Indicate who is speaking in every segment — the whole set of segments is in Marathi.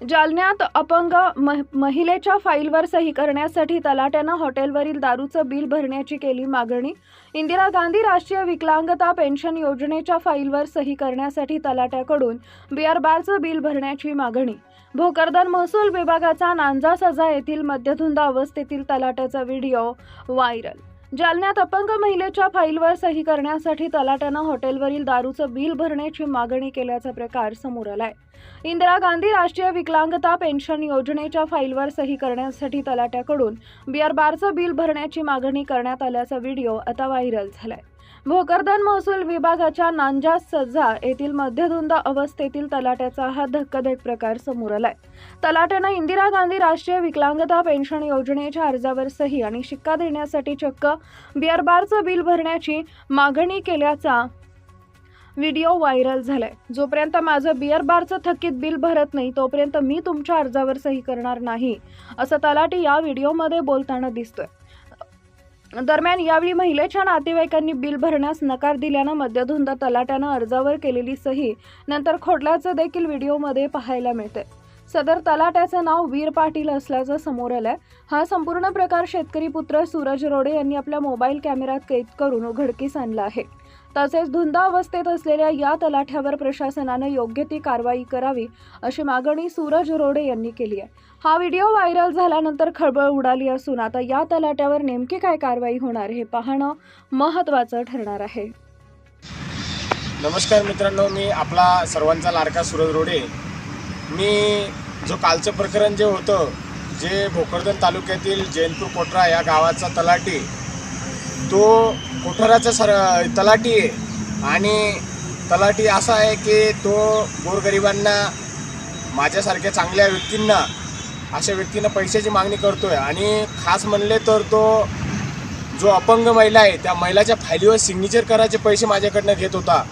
Speaker 1: जालन्यात अपंग मह महिलेच्या फाईलवर सही करण्यासाठी तलाट्यानं हॉटेलवरील दारूचं बिल भरण्याची केली मागणी. इंदिरा गांधी राष्ट्रीय विकलांगता पेन्शन योजनेच्या फाईलवर सही करण्यासाठी तलाट्याकडून बिअर बारचं बिल भरण्याची मागणी. भोकरदन महसूल विभागाचा नांजा सजा येथील मध्यधुंद अवस्थेतील तलाट्याचा व्हिडिओ व्हायरल. जालन्यात अपंग महिलेच्या फाईलवर सही करण्यासाठी तलाट्यानं हॉटेलवरील दारूचं बिल भरण्याची मागणी केल्याचा प्रकार समोर आलाय. इंदिरा गांधी राष्ट्रीय विकलांगता पेन्शन योजनेच्या फाईलवर सही करण्यासाठी तलाट्याकडून बिअर बारचं बिल भरण्याची मागणी करण्यात आल्याचा व्हिडिओ आता व्हायरल झालाय. भोकरदन महसूल विभागाच्या नांजा सज्जा येथील मध्यधुंद अवस्थेतील तलाट्याचा हा धक्कादायक प्रकार समोर आलाय. तलाट्यानं इंदिरा गांधी राष्ट्रीय विकलांगता पेन्शन योजनेच्या अर्जावर सही आणि शिक्का देण्यासाठी चक्क बिअर बारचं बिल भरण्याची मागणी केल्याचा व्हिडिओ व्हायरल झालाय. जोपर्यंत माझं बिअर बारचं थकीत बिल भरत नाही तोपर्यंत मी तुमच्या अर्जावर सही करणार नाही असं तलाटी या व्हिडिओमध्ये बोलताना दिसतोय. दरम्यान यावेळी महिलेच्या नातेवाईकांनी बिल भरण्यास नकार दिल्यानं मद्यधुंद तलाट्यानं अर्जावर केलेली सही नंतर खोडल्याचं देखील व्हिडिओमध्ये पाहायला मिळते सदर तलाट्याचं नाव वीर पाटील असल्याचं समोर आलंय. हा संपूर्ण प्रकार शेतकरी पुत्र सूरज रोडे यांनी आपल्या मोबाईल कॅमेऱ्यात कैद करून उघडकीस आणला आहे. तसेच धुंदावस्थेत असलेल्या या तलाठ्यावर प्रशासनानं योग्य ती कारवाई करावी अशी मागणी सूरज रोडे यांनी केली आहे. हा व्हिडिओ व्हायरल झाल्यानंतर खळबळ उडाली असून आता या तलाट्यावर नेमकी काय कारवाई होणार हे पाहणं महत्त्वाचं ठरणार आहे.
Speaker 2: नमस्कार मित्रांनो मी आपला सर्वांचा लाडका सुरज रोडे. मी जो कालचं प्रकरण जे होतं जे भोकरदन तालुक्यातील जैनपूर कोटरा या गावाचा तलाठी तो कोठाराचा सर तलाठी आहे. आणि तलाठी असा आहे की तो गोरगरिबांना माझ्यासारख्या चांगल्या व्यक्तींना अशा व्यक्तींना पैशाची मागणी करतो आहे आणि खास म्हणले तर तो जो अपंग महिला आहे त्या महिलाच्या फायलीवर सिग्नेचर करायचे पैसे माझ्याकडनं घेत होता.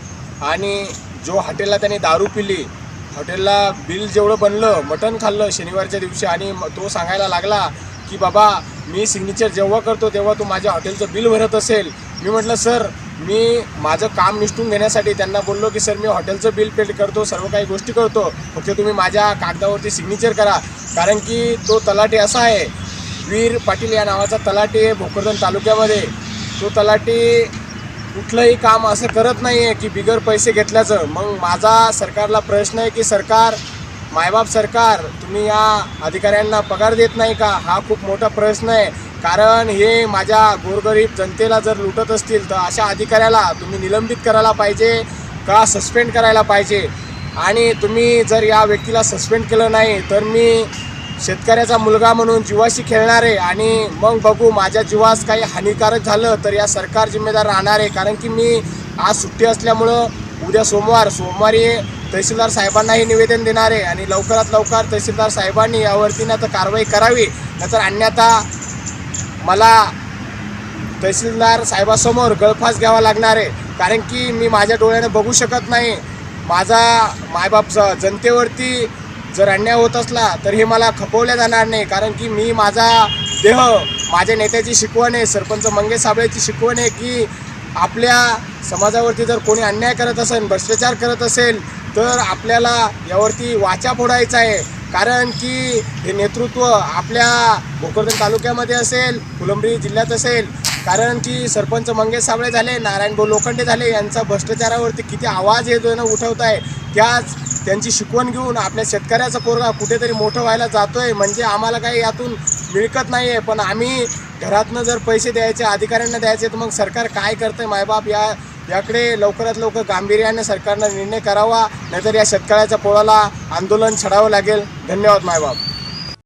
Speaker 2: आणि जो हॉटेलला त्याने दारू पिली हॉटेलला बिल जेवढं बनलं मटण खाल्लं शनिवारच्या दिवशी आणि तो सांगायला लागला की बाबा मी सिग्नेचर जेव्हा करतो तेव्हा तू माझ्या हॉटेलचं बिल भरत असेल. मी म्हटलं सर मी माझं काम निष्ठून घेण्यासाठी त्यांना बोललो की सर मी हॉटेलचं बिल पेड करतो सर्व काही गोष्टी करतो. फक्त तुम्ही माझ्या कागदावरती सिग्नेचर करा. कारण की तो तलाठी असा आहे वीर पाटील या नावाचा तलाठी आहे भोकरदन तालुक्यामध्ये. तो तलाठी कुठलंही काम असं करत नाही आहे की बिगर पैसे घेतल्याचं. मग माझा सरकारला प्रश्न आहे की सरकार मायबाप सरकार तुम्ही या अधिकाऱ्यांना पगार देत नाही का? हा खूप मोठा प्रश्न आहे. कारण हे माझ्या गोरगरीब जनतेला जर लुटत असतील तर अशा अधिकाऱ्याला तुम्ही निलंबित करायला पाहिजे का सस्पेंड करायला पाहिजे? आणि तुम्ही जर या व्यक्तीला सस्पेंड केलं नाही तर मी शेतकऱ्याचा मुलगा म्हणून जीवाशी खेळणार आहे. आणि मग बघू माझ्या जीवास काही हानिकारक झालं तर या सरकार जिम्मेदार राहणार आहे. कारण की मी आज सुट्टी असल्यामुळं उद्या सोमवार सोमवारी तहसीलदार साहेबांनाही निवेदन देणार आहे आणि लवकरात लवकर तहसीलदार साहेबांनी यावरती ना तर कारवाई करावी नाहीतर अन्यथा मला तहसीलदार साहेबासमोर गळफास घ्यावा लागणार आहे. कारण की मी माझ्या डोळ्याने बघू शकत नाही. माझा मायबाप जनतेवरती जर अन्याय होत असला तर हे मला खपवल्या जाणार नाही. कारण की मी माझा देह माझ्या नेत्याची शिकवण आहे सरपंच मंगेश साबळेची शिकवण आहे की आपल्या समाजावरती जर कोणी अन्याय करत असेल भ्रष्टाचार करत असेल तर आपल्याला यावरती वाचा फोडायचा आहे. कारण की हे नेतृत्व आपल्या भोकरदन तालुक्यामध्ये असेल फुलंब्री जिल्ह्यात असेल कारण की सरपंच मंगेश साबळे झाले नारायण भाऊ लोखंडे झाले यांचा भ्रष्टाचारावरती किती आवाज हे ना उठवत आहे. त्याच त्यांची शिकवण घेऊन आपल्या शेतकऱ्याचा पोरगा कुठेतरी मोठं व्हायला जातोय. म्हणजे आम्हाला काही यातून मिळकत नाही आहे पण आम्ही घरातनं जर पैसे द्यायचे अधिकाऱ्यांना द्यायचे तर मग सरकार काय करतंय? मायबाप या याकडे लवकरात लवकर गांभीर्याने सरकारनं निर्णय करावा नाहीतर या शेतकऱ्याच्या पोळाला आंदोलन छडावं लागेल. धन्यवाद मायबाप.